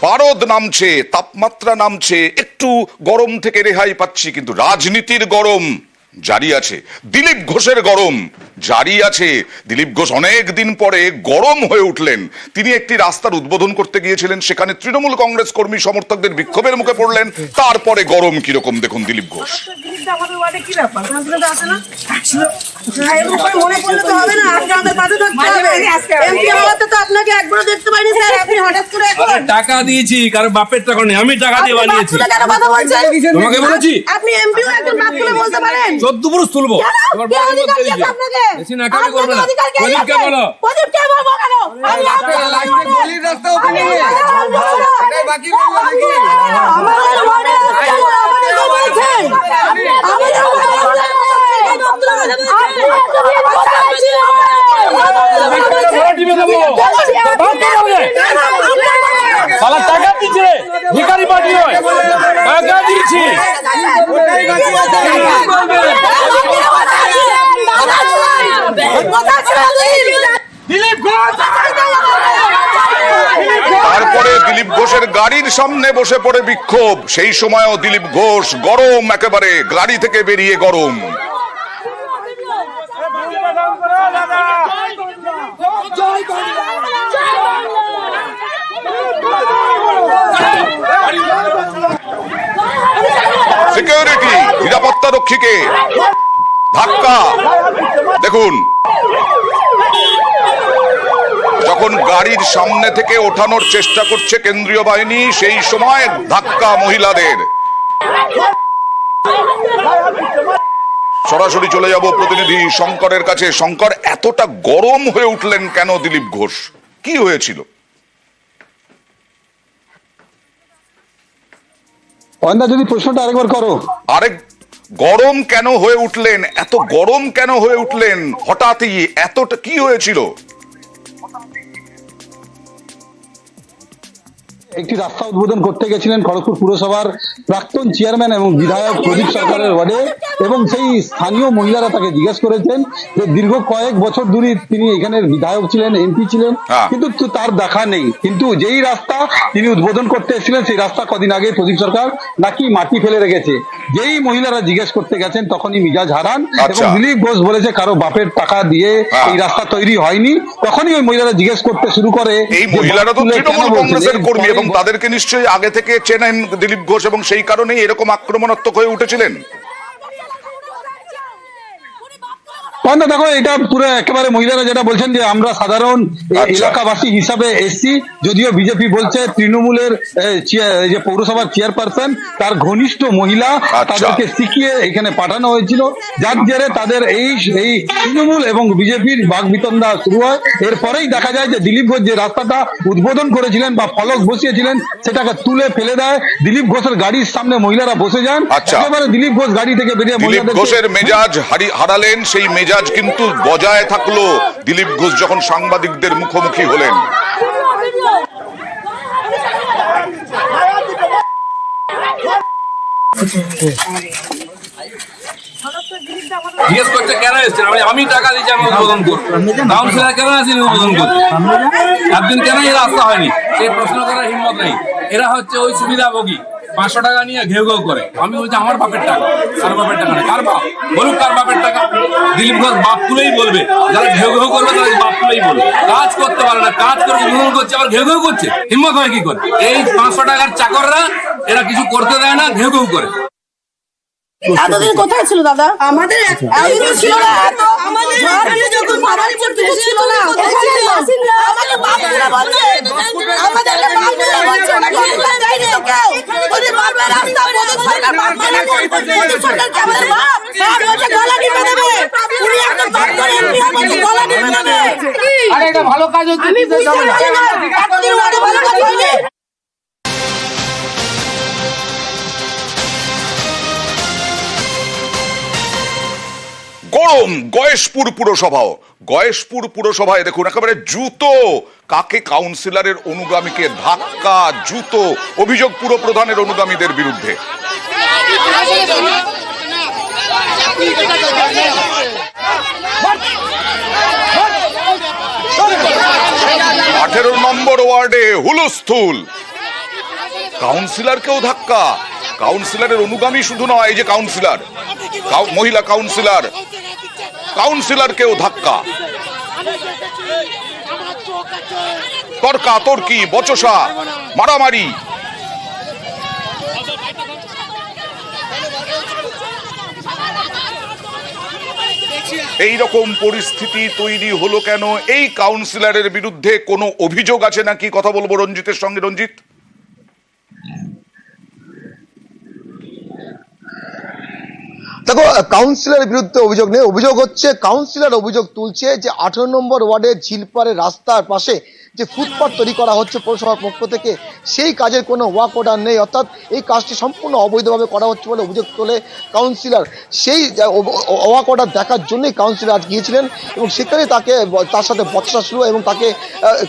পারদ নামছে তাপমাত্রা নামছে একটু গরম থেকে রেহাই পাচ্ছি কিন্তু রাজনীতির গরম। জারি আছে। দিলীপ ঘোষের গরম জারি আছে। দিলীপ ঘোষ অনেক দিন পরে গরম হয়ে উঠলেন। তিনি একটি রাস্তার উদ্বোধন করতে গিয়েছিলেন সেখানে তৃণমূল কংগ্রেস কর্মী সমর্থকদের বিক্ষোভের মুখে পড়লেন। তারপরে গরম কীরকম দেখুন দিলীপ ঘোষ। হ্যাঁ, মনে টাকা দিয়েছি কারও বাপের টাকা নেই আমি টাকা দিয়ে বানিয়েছি তোমাকে বলেছি। আপনি এমপিও একজন বলতে পারেন। চোদ্দ পুরুষ তুলবো টাকা দিচ্ছে ভিখারি পার্টি নয় টাকা দিয়েছি। তারপরে দিলীপ ঘোষের গাড়ির সামনে বসে পড়ে বিক্ষোভ। সেই সময়ও দিলীপ ঘোষ গরম একেবারে গাড়ি থেকে বেরিয়ে গরম। সিকিউরিটি নিরাপত্তা রক্ষীকে ধাক্কা। দেখুন। যখন গাড়ির সামনে থেকে ওঠানোর চেষ্টা করছে কেন্দ্রীয় বাহিনী, সেই সময় ধাক্কা মহিলাদের। সরাসরি চলে যাব প্রতিনিধি শঙ্করের কাছে। শঙ্কর, এতটা গরম হয়ে উঠলেন কেন দিলীপ ঘোষ? কি হয়েছিল? অন্দা যদি প্রশ্নটা আরেকবার করো। আরেক গরম কেন হয়ে উঠলেন? এত গরম কেন হয়ে উঠলেন? হঠাৎই এতটা কি হয়েছিল? একটি রাস্তা উদ্বোধন করতে গেছিলেন খড়গপুর পুরসভার প্রাক্তন চেয়ারম্যান এবং বিধায়ক প্রদীপ সরকারের ওয়ার্ডে। এবং সেই স্থানীয় মহিলারা তাকে জিজ্ঞেস করেছেন যে দীর্ঘ কয়েক বছর ধরে তিনি এখানের বিধায়ক ছিলেন এমপি ছিলেন হ্যাঁ। কিন্তু তার দেখা নেই কিন্তু যেই রাস্তা তিনি উদ্বোধন করতে এসেছিলেন সেই রাস্তা কদিন আগে প্রদীপ সরকার নাকি মাটি ফেলে রেখেছে যেই মহিলারা জিজ্ঞেস করতে গেছেন তখনই মিজাজ হারান এবং আচ্ছা। দিলীপ ঘোষ বলেছে কারও বাপের টাকা দিয়ে হ্যাঁ। এই রাস্তা তৈরি হয়নি তখনই ওই মহিলারা জিজ্ঞেস করতে শুরু করে এই মহিলারা তো তৃণমূল কংগ্রেসের কর্মী এবং তাদেরকে নিশ্চয়ই আগে থেকে চেনেন দিলীপ ঘোষ এবং সেই কারণেই এরকম আক্রমণাত্মক হয়ে উঠেছিলেন না দেখো এটা পুরো একেবারে মহিলারা যেটা বলছেন যে আমরা সাধারণ আচ্ছা। এলাকাবাসী হিসাবে এসছি যদিও বিজেপি বলছে তৃণমূলের যে পৌরসভার চেয়ারপারসন তার ঘনিষ্ঠ মহিলা আচ্ছা। তাদেরকে শিখিয়ে এখানে পাঠানো হয়েছিল যার জেরে তাদের এই এই তৃণমূল এবং বিজেপির বাঘ বিতন্দা শুরু হয় এরপরেই দেখা যায় যে দিলীপ ঘোষ যে রাস্তাটা উদ্বোধন করেছিলেন বা ফলক বসিয়েছিলেন সেটাকে তুলে ফেলে দেয় দিলীপ ঘোষের গাড়ির সামনে মহিলারা বসে যান আচ্ছা। একেবারে দিলীপ ঘোষ গাড়ি থেকে বেরিয়ে দিলীপ মহিলাদেরকে- ঘোষের মেজাজ হারি- হারালেন সেই মেজাজ কিন্তু বজায় থাকল। দিলীপ ঘোষ যখন সাংবাদিকদের মুখোমুখি হলেন। কেন আমি আমি টাকা কেন একদিন কেন হয়নি? প্রশ্ন নেই। এরা হচ্ছে ওই সুবিধাভোগী। পাঁচশো টাকা নিয়ে ঘেউ ঘেউ করে। আমি বলছি, আমার বাপের টাকা, কার বাপের টাকা কার বাপ? বলুক কার বাপের টাকা। দিলীপ ঘোষ বাপ তুলেই বলবে। যারা ঘেউ ঘেউ করবে, তারা বাপ তুলেই বলবে। কাজ করতে পারে না, কাজ করে উদ্বোধন করছে, আবার ঘেউ ঘেউ করছে? হিম্মত হয় কি করে? এই পাঁচশো টাকার চাকররা, এরা কিছু করতে দেয় না, ঘেউ ঘেউ করে। এতদিন কোথায় ছিল দাদা আমাদের ছিল না আমাদের যখন ছিল না আমাদের বলছে বলছে কেউ ওদের রাস্তা সরকার বাপ মানে সরকার কি আমাদের বাপ আর গলা টিপে দেবে উনি একটা বাপ করে এমপি আমাদের গলা টিপে দেবে আরে এটা ভালো কাজ হচ্ছে আমি বুঝতে পারছি না এতদিন গরম গয়েশপুর পুরসভাও গয়েশপুর পুরসভায় দেখুন, একেবারে জুতো, কাকে কাউন্সিলরের অনুগামীকে ধাক্কা, জুতো, অভিযোগ পুর প্রধানের অনুগামীদের বিরুদ্ধে। আঠেরো নম্বর ওয়ার্ডে হুলস্থুল। কাউন্সিলরকেও ধাক্কা। কাউন্সিলরের অনুগামী শুধু নয়, এই যে কাউন্সিলর, কাউ- মহিলা কাউন্সিলর কাউন্সিলরকেও ধাক্কা। তর্কা তর্কি, বচসা, মারামারি। এই রকম পরিস্থিতি তৈরি হলো কেন? এই কাউন্সিলরের বিরুদ্ধে কোনো অভিযোগ আছে নাকি? কথা বলব রঞ্জিতের সঙ্গে, রঞ্জিত। দেখো কাউন্সিলরের বিরুদ্ধে অভিযোগ নেই। অভিযোগ হচ্ছে কাউন্সিলর অভিযোগ তুলছে যে আঠারো নম্বর ওয়ার্ডের ঝিলপাড়ের রাস্তার পাশে যে ফুটপাথ তৈরি করা হচ্ছে পৌরসভার পক্ষ থেকে, সেই কাজের কোনো ওয়াক অর্ডার নেই। অর্থাৎ এই কাজটি সম্পূর্ণ অবৈধভাবে করা হচ্ছে বলে অভিযোগ তোলে কাউন্সিলর। সেই ওয়াক অর্ডার দেখার জন্যই কাউন্সিলর আজ গিয়েছিলেন এবং সেখানে তাকে তার সাথে বচসা শুরু এবং তাকে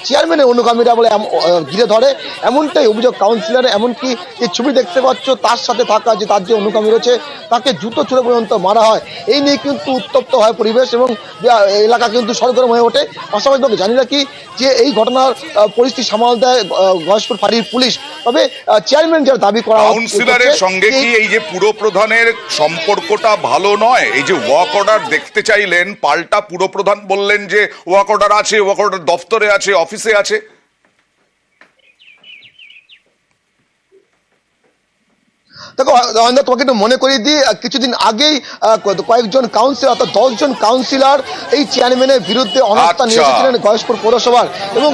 চেয়ারম্যানের অনুগামীরা বলে ঘিরে ধরে। এমনটাই অভিযোগ কাউন্সিলর এমনকি যে ছবি দেখতে পাচ্ছ, তার সাথে থাকা যে, তার যে অনুগামী রয়েছে, তাকে জুতো ছুড়ে পর্যন্ত মারা হয়। এই নিয়ে কিন্তু উত্তপ্ত হয় পরিবেশ এবং এলাকা কিন্তু সরগরম হয়ে ওঠে। পাশাপাশি জানি রাখি যে এই ঘটনার পরিস্থিতি সামাল দেয় গণেশপুর ফাঁড়ির পুলিশ। তবে চেয়ারম্যান যার দাবি করা কাউন্সিলরের সঙ্গে কি এই যে পুরপ্রধানের সম্পর্কটা ভালো নয়? এই যে ওয়াক অর্ডার দেখতে চাইলেন পাল্টা পুরো প্রধান বললেন যে ওয়াক অর্ডার আছে ওয়াক অর্ডার দফতরে আছে অফিসে আছে। দেখো অয়ন্দা তোমাকে একটু মনে করিয়ে দিই কিছুদিন আগেই কয়েকজন কাউন্সিলর অর্থাৎ দশজন কাউন্সিলর এই চেয়ারম্যানের বিরুদ্ধে অনাস্থা নিয়ে আচ্ছা। এসেছিলেন গয়েশপুর পৌরসভার এবং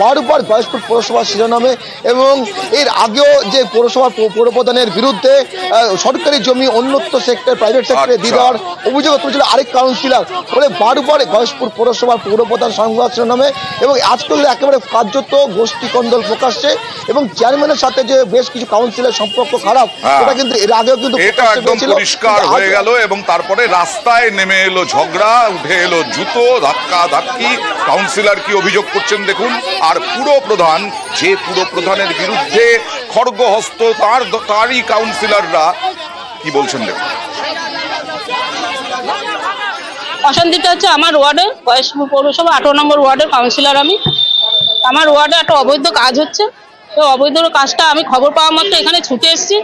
বারবার গয়েশপুর পৌরসভার শিরোনামে এবং এর আগেও যে পৌরসভা পৌ- পৌরপ্রধানের বিরুদ্ধে সরকারি জমি অন্যত্র সেক্টর প্রাইভেট সেক্টরে দিয়ে। দেওয়ার অভিযোগ তুলেছিল আরেক কাউন্সিলর ফলে বারবার গয়েশপুর পৌরসভার পৌরপ্রধান সংবাদ শিরোনামে এবং আজকে একেবারে কার্যত গোষ্ঠী কন্দল প্রকাশ্যে এবং চেয়ারম্যানের সাথে যে বেশ কিছু কাউন্সিলের সম্পর্ক খারাপ হ্যাঁ। এটা কিন্তু এর আগেও কিন্তু এটা একদম পরিষ্কার হয়ে গেল এবং তারপরে রাস্তায় নেমে এলো ঝগড়া উঠে এলো জুতো ধাক্কা ধাক্কি। কাউন্সিলর কি অভিযোগ করছেন দেখুন। আর পুরো প্রধান যে পুরো প্রধানের বিরুদ্ধে খড়গহস্ত তার তারই কাউন্সিলররা কি বলছেন দেখুন। অশান্তিটা হচ্ছে আমার ওয়ার্ডে বয়সপুর পৌরসভা আঠারো নম্বর ওয়ার্ডের কাউন্সিলর আমি। আমার ওয়ার্ডে একটা অবৈধ কাজ হচ্ছে। তো অবৈধ কাজটা আমি খবর পাওয়া মাত্র এখানে ছুটে এসেছি।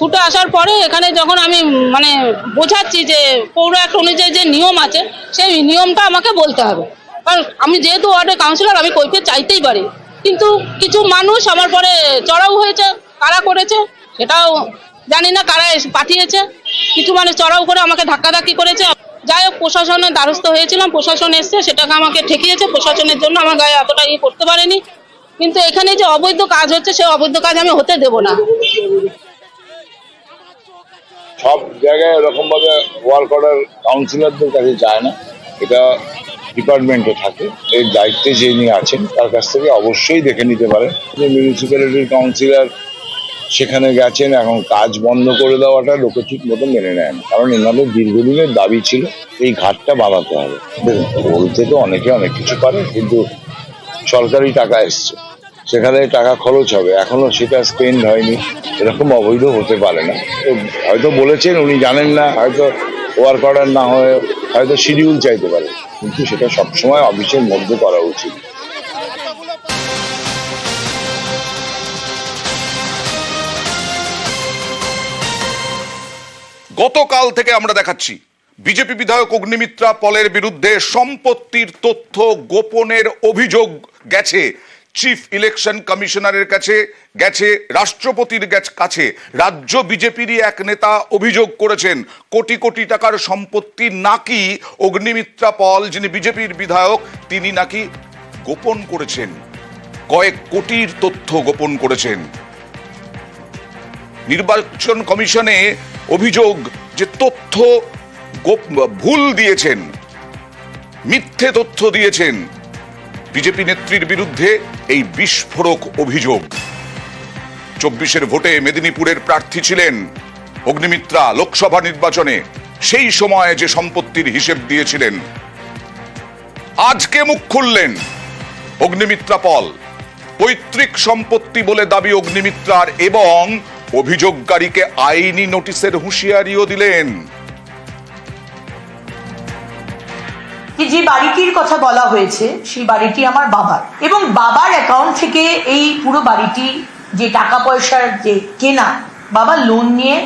ছুটে আসার পরে এখানে যখন আমি মানে বোঝাচ্ছি যে পৌর অ্যাক্ট অনুযায়ী যে নিয়ম আছে, সেই নিয়মটা আমাকে বলতে হবে। কারণ আমি যেহেতু ওয়ার্ডের কাউন্সিলর, আমি কৈফিয়ত চাইতেই পারি। কিন্তু কিছু মানুষ আমার পরে চড়াও হয়েছে, কারা করেছে সেটাও জানি না কারা পাঠিয়েছে। কিছু মানুষ চড়াও করে আমাকে ধাক্কাধাক্কি করেছে। যাই হোক প্রশাসনের দ্বারস্থ হয়েছিলাম, প্রশাসন এসছে, সেটাকে আমাকে ঠেকিয়েছে। প্রশাসনের জন্য আমার গায়ে এতটা ইয়ে করতে পারেনি। কিন্তু এখানে যে অবৈধ কাজ হচ্ছে সেই অবৈধ কাজ আমি হতে দেব না। সব জায়গায় এরকম ভাবে ওয়ার্ক অর্ডার কাউন্সিলরদের কাছে যায় না। এটা ডিপার্টমেন্টে থাকে। এর দায়িত্বে যিনি আছেন, তার কাছ থেকে অবশ্যই দেখে নিতে পারেন যে মিউনিসিপ্যালিটির কাউন্সিলর সেখানে গেছেন, এখন কাজ বন্ধ করে দেওয়াটা লোকে ঠিক মতো মেনে নেয় না। কারণ এনাদের দীর্ঘদিনের দাবি ছিল, এই ঘাটটা বানাতে হবে। বলতে তো অনেকে অনেক কিছু পারে, কিন্তু সরকারি টাকা এসছে। সেখানে টাকা খরচ হবে। এখনও সেটা স্পেন্ড হয়নি। এরকম অবৈধ হতে পারে না। হয়তো বলেছেন, উনি জানেন না, হয়তো ওয়ার্ক অর্ডার না হয়ে, হয়তো শিডিউল চাইতে পারে। কিন্তু সেটা সবসময় অফিসের মধ্যে করা উচিত। গতকাল থেকে আমরা দেখাচ্ছি, বিজেপি বিধায়ক অগ্নিমিত্রা পলের বিরুদ্ধে সম্পত্তির তথ্য গোপনের অভিযোগ গেছে। চিফ ইলেকশন কমিশনারের কাছে গেছে রাষ্ট্রপতির কাছে। রাজ্য বিজেপিরই এক নেতা অভিযোগ করেছেন, কোটি কোটি টাকার সম্পত্তি নাকি অগ্নিমিত্রা পল, যিনি বিজেপির বিধায়ক, তিনি নাকি গোপন করেছেন। কয়েক কোটির তথ্য গোপন করেছেন। নির্বাচন কমিশনে অভিযোগ যে তথ্য ভুল দিয়েছেন, মিথ্যে তথ্য দিয়েছেন। বিজেপি নেত্রীর বিরুদ্ধে এই বিস্ফোরক অভিযোগ। চব্বিশের ভোটে মেদিনীপুরের প্রার্থী ছিলেন অগ্নিমিত্রা লোকসভা নির্বাচনে। সেই সময় যে সম্পত্তির হিসেব দিয়েছিলেন। আজকে মুখ খুললেন অগ্নিমিত্রা পল। পৈতৃক সম্পত্তি বলে দাবি অগ্নিমিত্রার এবং অভিযোগকারীকে আইনি নোটিশের হুঁশিয়ারিও দিলেন। যে যে বাড়িটির কথা বলা হয়েছে, সেই বাড়িটি আমার বাবার। এবং বাবার অ্যাকাউন্ট থেকে এই পুরো বাড়িটি যে টাকা পয়সার যে কেনা, বাবা লোন নিয়ে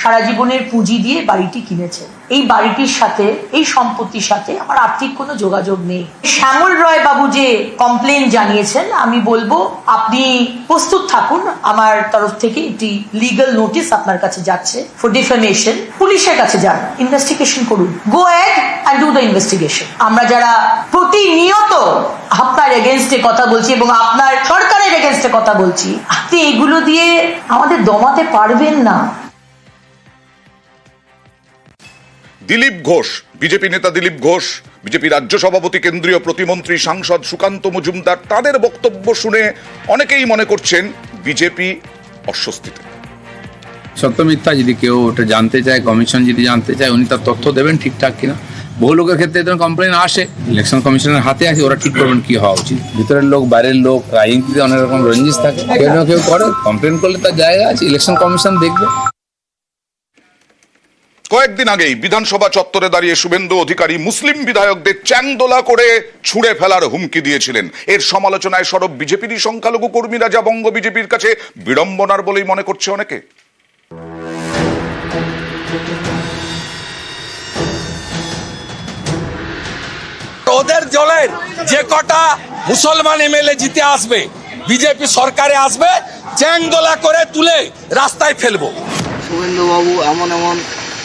সারা জীবনের পুঁজি দিয়ে বাড়িটি কিনেছে। এই বাড়িটির সাথে, এই সম্পত্তির সাথে আমার আর্থিক কোনো যোগাযোগ নেই। শ্যামল রয় বাবু যে কমপ্লেন জানিয়েছেন, আমি বলব আপনি প্রস্তুত থাকুন। আমার তরফ থেকে একটি লিগ্যাল নোটিশ আপনার কাছে যাচ্ছে ফর ডিফামেশন পুলিশের কাছে যান। ইনভেস্টিগেশন করুন। Go ahead and do the investigation আমরা যারা প্রতিনিয়ত আপনার এগেনস্টে কথা বলছি এবং আপনার সরকারের এগেনস্টে কথা বলছি, আপনি এগুলো দিয়ে আমাদের দমাতে পারবেন না। দিলীপ ঘোষ, বিজেপি নেতা দিলীপ ঘোষ, বিজেপি রাজ্য সভাপতি কেন্দ্রীয় প্রতিমন্ত্রী সাংসদ সুকান্ত মজুমদার, তাদের বক্তব্য শুনে অনেকেই মনে করছেন বিজেপি অস্বস্তিতে। সত্য মিথ্যা যদি কেউ ওটা জানতে চায়, কমিশন যদি জানতে চায়, উনি তার তথ্য দেবেন ঠিকঠাক কিনা। বহু লোকের ক্ষেত্রে কমপ্লেন আসে ইলেকশন কমিশনের হাতে আছে ওরা ঠিক করবেন কি হওয়া উচিত। ভিতরের লোক, বাইরের লোক, রাজনীতিতে অনেক রকম রঞ্জিস থাকে। কেউ না কেউ করে কমপ্লেন করলে তার জায়গা আছে ইলেকশন কমিশন দেখবে। কয়েকদিন আগেই বিধানসভা চত্বরে দাঁড়িয়ে শুভেন্দু অধিকারী মুসলিম বিধায়কদের চ্যাংদোলা করে ছুঁড়ে ফেলার হুমকি দিয়েছিলেন। এর সমালোচনায় সরব বিজেপিরই সংখ্যালঘু কর্মীরা যা বঙ্গ বিজেপির কাছে বিড়ম্বনার বলেই মনে করছে অনেকে। ওদের জলের যে কটা মুসলমান এমএলএ জিতে আসবে বিজেপি সরকারে আসবে চ্যাংদোলা করে তুলে রাস্তায় ফেলব। শুভেন্দুবাবু এমন এমন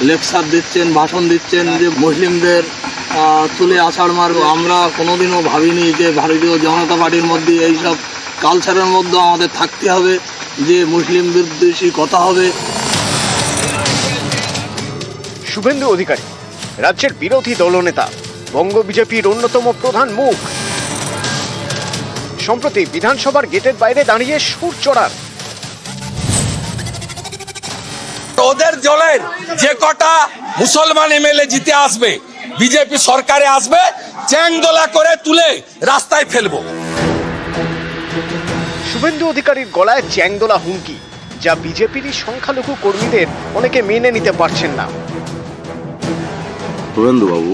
লেকচার দিচ্ছেন, ভাষণ দিচ্ছেন যে মুসলিমদের তুলে আষাঢ় মারব আমরা কোনোদিনও ভাবিনি যে ভারতীয় জনতা পার্টির মধ্যে এইসব কালচারের মধ্যে আমাদের থাকতে হবে, যে মুসলিম বিদ্বেষী কথা হবে। শুভেন্দু অধিকারী, রাজ্যের বিরোধী দলনেতা, বঙ্গ বিজেপির অন্যতম প্রধান মুখ। সম্প্রতি বিধানসভার গেটের বাইরে দাঁড়িয়ে সুর চড়ার ওদের দলের যে কটা মুসলমান এমএলএ জিতে আসবে বিজেপি সরকারে আসবে চ্যাংদোলা করে তুলে রাস্তায় ফেলব। শুভেন্দু অধিকারীর গলায় চ্যাংদোলা হুমকি যা বিজেপিরই সংখ্যালঘু কর্মীদের অনেকে মেনে নিতে পারছেন না। শুভেন্দুবাবু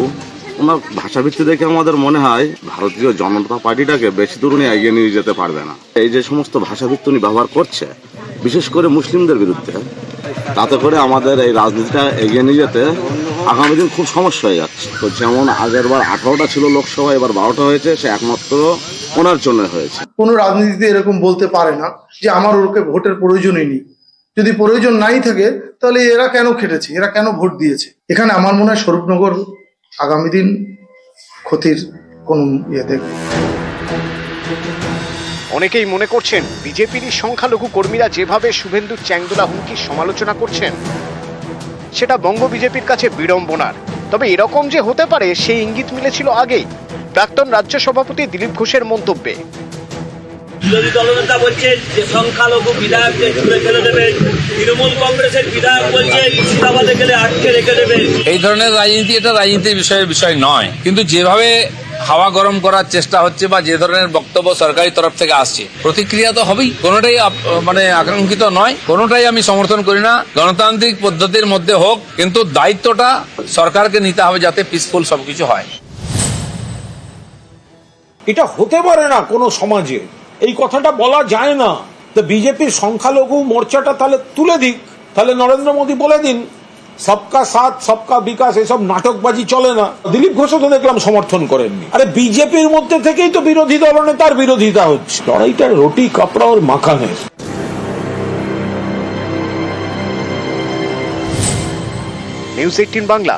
ওনার ভাষাভিত্তি দেখে আমাদের মনে হয় ভারতীয় জনতা পার্টিটাকে বেশি দূর উনি এগিয়ে নিয়ে যেতে পারবে না। এই যে সমস্ত ভাষাভিত্তি উনি ব্যবহার করছে বিশেষ করে মুসলিমদের বিরুদ্ধে তাতে করে আমাদের এই রাজনীতিটা এগিয়ে নিয়ে যেতে আগামী দিন খুব সমস্যা হয়ে যাচ্ছে। তো যেমন আগের বার আঠারোটা ছিল লোকসভা, এবার বারোটা হয়েছে, সে একমাত্র ওনার জন্য হয়েছে। কোনো রাজনীতিতে এরকম বলতে পারে না যে আমার ওরকে ভোটের প্রয়োজনই নেই। যদি প্রয়োজন নাই থাকে, তাহলে এরা কেন খেটেছে? এরা কেন ভোট দিয়েছে? এখানে আমার মনে হয় স্বরূপনগর আগামী দিন ক্ষতির কোন ইয়ে দেখবে অনেকেই মনে করছেন বিজেপিরই সংখ্যালঘু কর্মীরা যেভাবে শুভেন্দু চ্যাংদোলা হুমকির সমালোচনা করছেন সেটা বঙ্গ বিজেপির কাছে বিড়ম্বনার। তবে এরকম যে হতে পারে সেই ইঙ্গিত মিলেছিল আগেই। প্রাক্তন রাজ্য সভাপতি দিলীপ ঘোষের মন্তব্যে। বিরোধী দলনেতা বলছেন যে সংখ্যালঘু বিধায়কদের ছুড়ে ফেলে দেবে। তৃণমূল কংগ্রেসের বিধায়ক বলছে মুর্শিদাবাদে গেলে আটকে রেখে দেবে। এই ধরনের রাজনীতি এটা রাজনীতির বিষয়ের বিষয় নয়। কিন্তু যেভাবে হাওয়া গরম করার চেষ্টা হচ্ছে বা যে ধরনের বক্তব্য সরকারি তরফ থেকে আসছে। প্রতিক্রিয়া তো হবেই। কোনোটাই মানে আকাঙ্ক্ষিত নয়। কোনোটাই আমি সমর্থন করি না। গণতান্ত্রিক পদ্ধতির মধ্যে হোক, কিন্তু দায়িত্বটা সরকারকে নিতে হবে যাতে পিসফুল সবকিছু হয়। এটা হতে পারে না কোনো সমাজে। এই কথাটা বলা যায় না। তো বিজেপির সংখ্যালঘু মোর্চাটা তাহলে তুলে দিক। তাহলে নরেন্দ্র মোদী বলে দিন। সবকা সাথ সবকা বিকাশ এসব নাটকবাজি চলে না দিলীপ ঘোষও তো দেখলাম সমর্থন করেননি। আরে বিজেপির মধ্যে থেকেই তো বিরোধী দলনেতার বিরোধিতা হচ্ছে। লড়াইটার রুটি, কাপড়া ওর মাখানের। News eighteen Bangla.